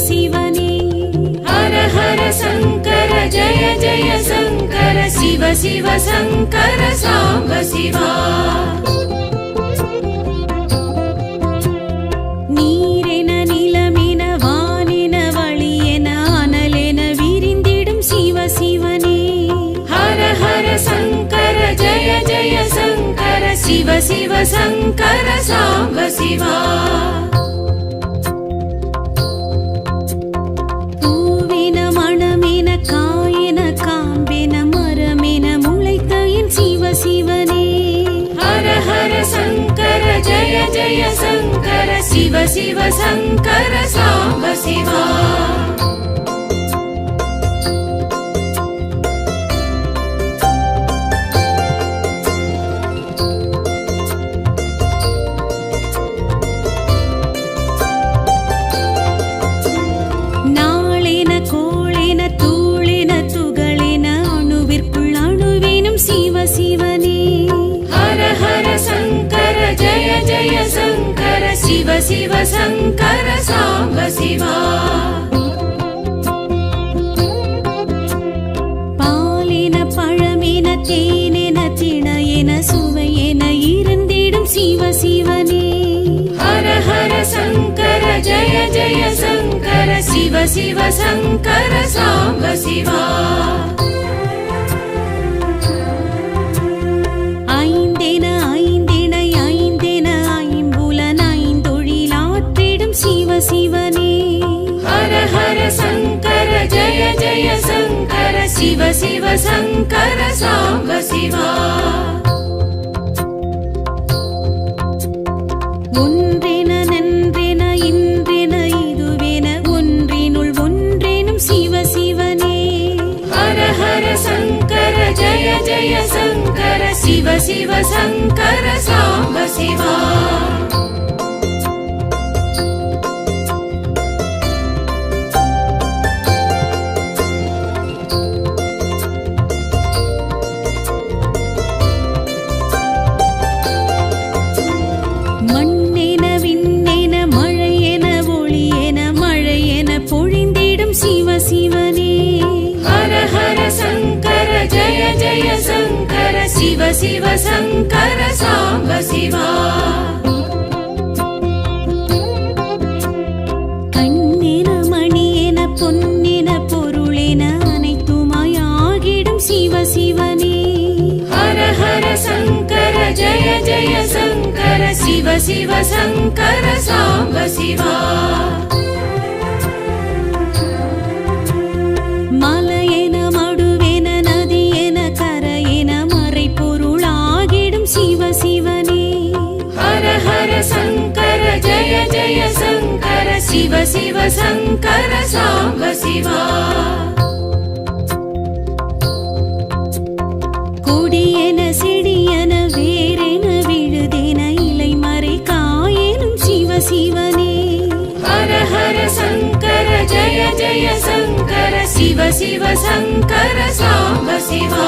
சிவ சிவனே ஹர ஹர சங்கர ஜய ஜய சங்கர சிவ சிவ சங்கர சாம்ப சிவா நீரென நிலமென வானென வழியென ஜய சங்கர சிவ சிவ சங்கர சாம்ப சிவ சங்கர சாம்ப சிவா. பாலென பழமென தேனென திணையென சுவையென இருந்திடும் சிவ சிவனே. ஹர ஹர சங்கர ஜய ஜய சங்கர சிவ சிவ சங்கர சாம்ப சிவ. ஜய ஜய சங்கர சிவ சிவ சங்கர சாம்ப சங்கர சிவ சிவ சிவ சங்கர சாம்ப சிவா. கொடியன செடியென வேறென விழுதென இலை மறை காயெனும் சிவ சிவனே. ஹர ஹர சங்கர ஜய ஜய சங்கர சிவ சிவ சங்கர சாம்ப சிவா.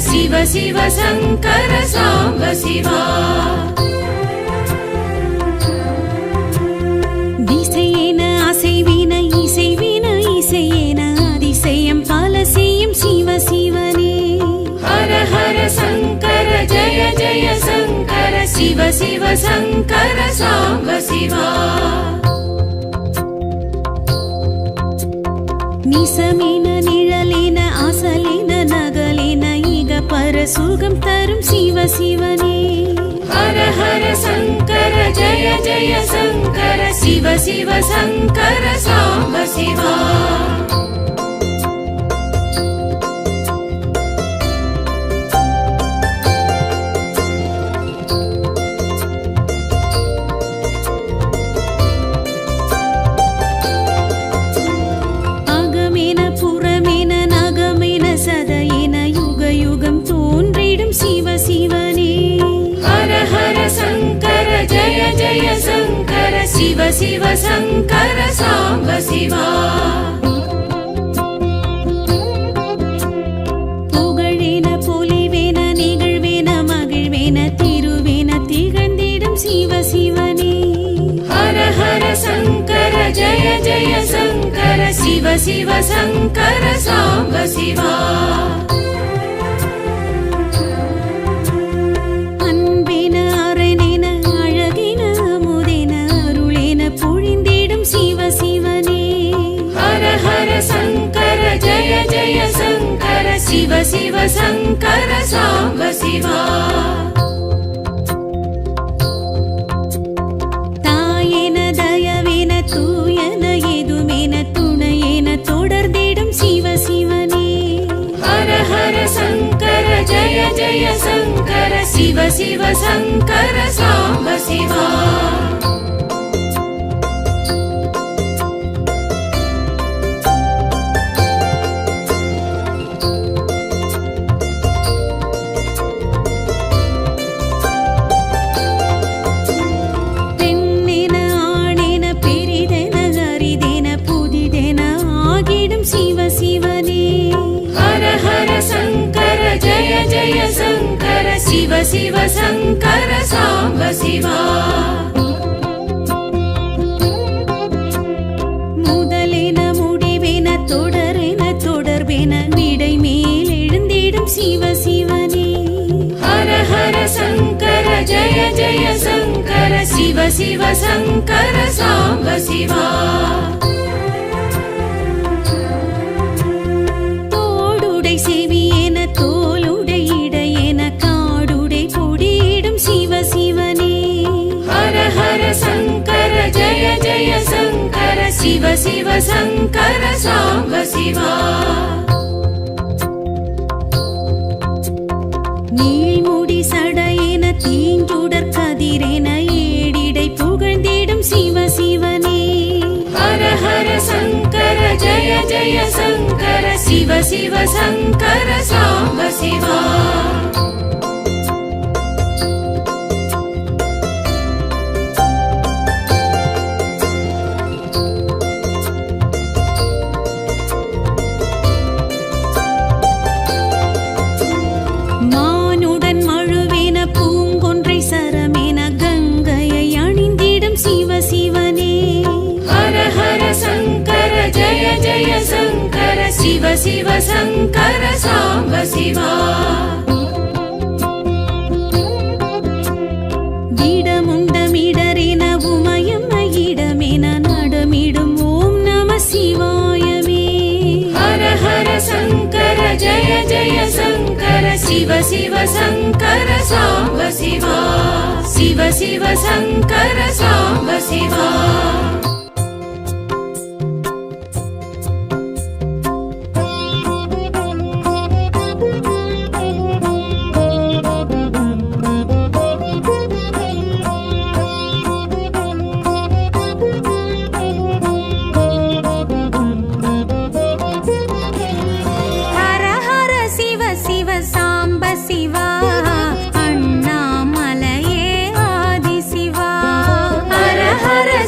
சிவ சிவ சங்கர சாம்ப சிவா. திசையென அசைவின இசைவின இசையென அதிசயம் பல செய்யும் சிவ சிவனே. ஹர ஹர சங்கர ஜய ஜய சங்கர சிவ சிவ சங்கர சாம்ப சிவா. சுகம் தரும் சிவ சிவனே. ஹர ஹர சங்கர ஜய ஜய சங்கர சிவ சிவ சங்கர சாம்ப சிவா. அருளிடும் சிவ சிவனே. ஹர ஹர சங்கர ஜய ஜய சங்கர சிவ சிவ சங்கர சாம்ப சிவா. புகழேன பொலிவேன நிகழ்வேன மகிழ்வேன திருவேன சிவ சிவ சங்கர சாம்ப சிவா. சங்கர சாம்ப சிவா. தாயின தயவின தூயன எதுமென துணையென தொடர்ந்திடும் சிவ சிவனே. ஹர ஹர சங்கர ஜய ஜய சங்கர சிவ சிவ சங்கர சாம்ப சிவா. शिव शिव शङ्कर साम्ब शिवा தோடுடை செவியென தோலுடை இடையென காடுடை கொடியிடும் சிவ சிவனே हर हर शङ्कर जय जय शङ्कर शिव शिव शङ्कर साम्ब शिवा நீள்முடி சடையென தீஞ்சுடர் கதிரென जय जय शङ्कर शिव शिव शङ्कर साम्ब शिवा சங்கர சாம்ப சிவா. இடமுண்டமிடரின உமயம் இடமென நடமிடும் ஓம் நம சிவாயமே. ஹர ஹர சங்கர ஜய ஜய சங்கர சிவ சிவ சங்கர சாம்ப சிவா. சிவ சிவ சங்கர சாம்ப சிவா.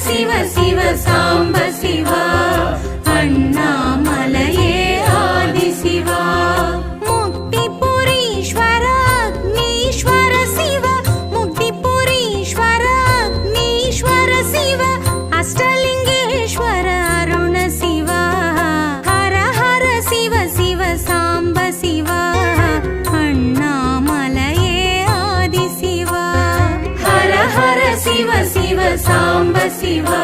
சிவ சிவ சாம்ப சிவா. साम्ब शिवा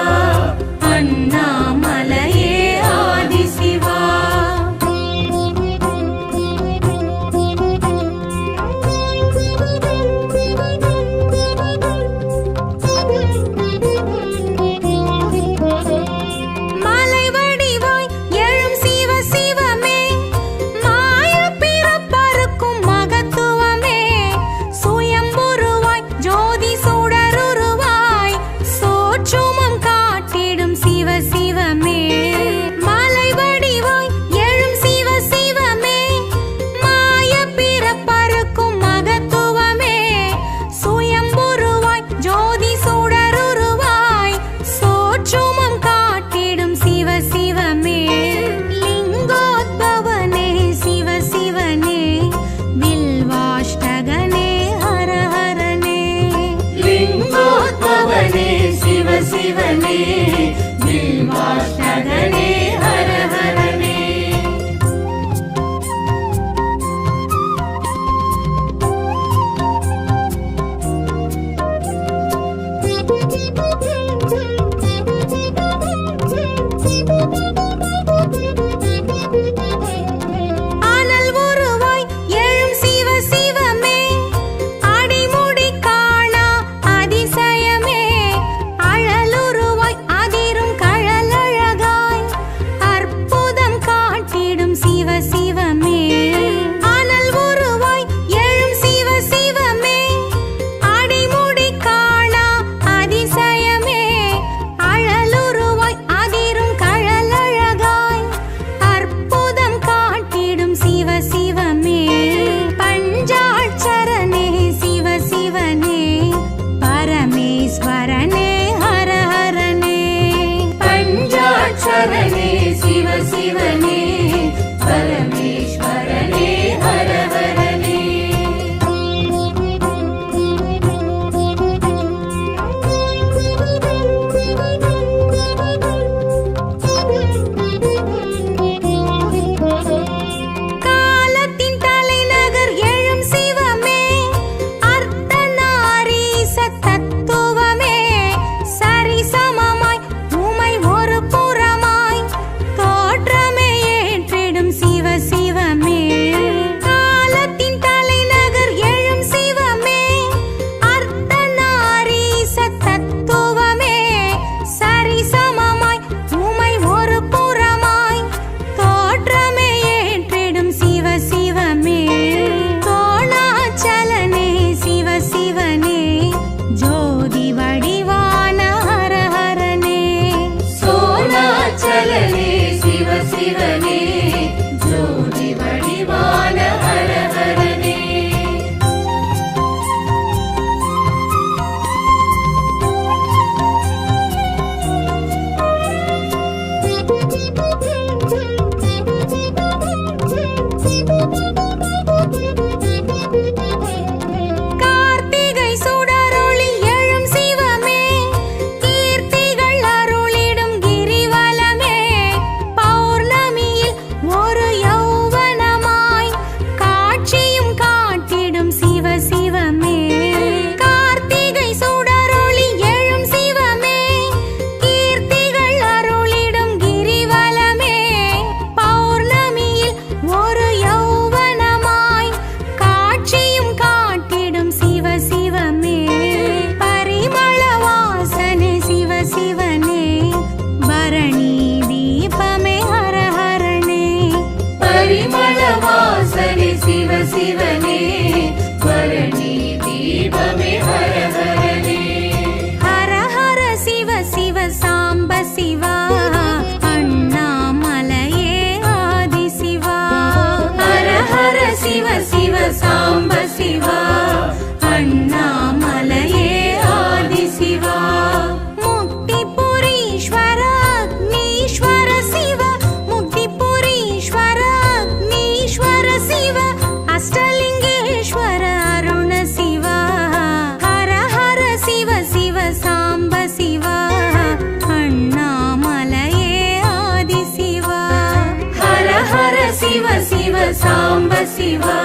சாம்ப சிவா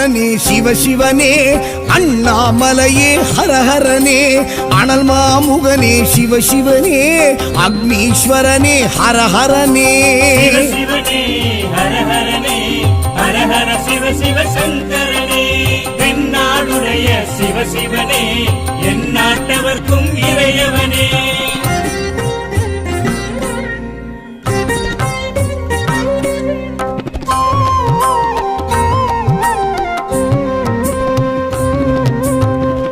அண்ணாமலனே சிவ சிவனே அண்ணாமலையே ஹரஹரனே அனல் மாமுகனே சிவ சிவனே அக்னீஸ்வரனே ஹரஹரனே. சிவ சிவனே என் நாட்டவர்க்கும்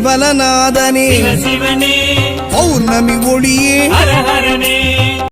கிரிவலநாதனே பௌர்ணமி ஒளியே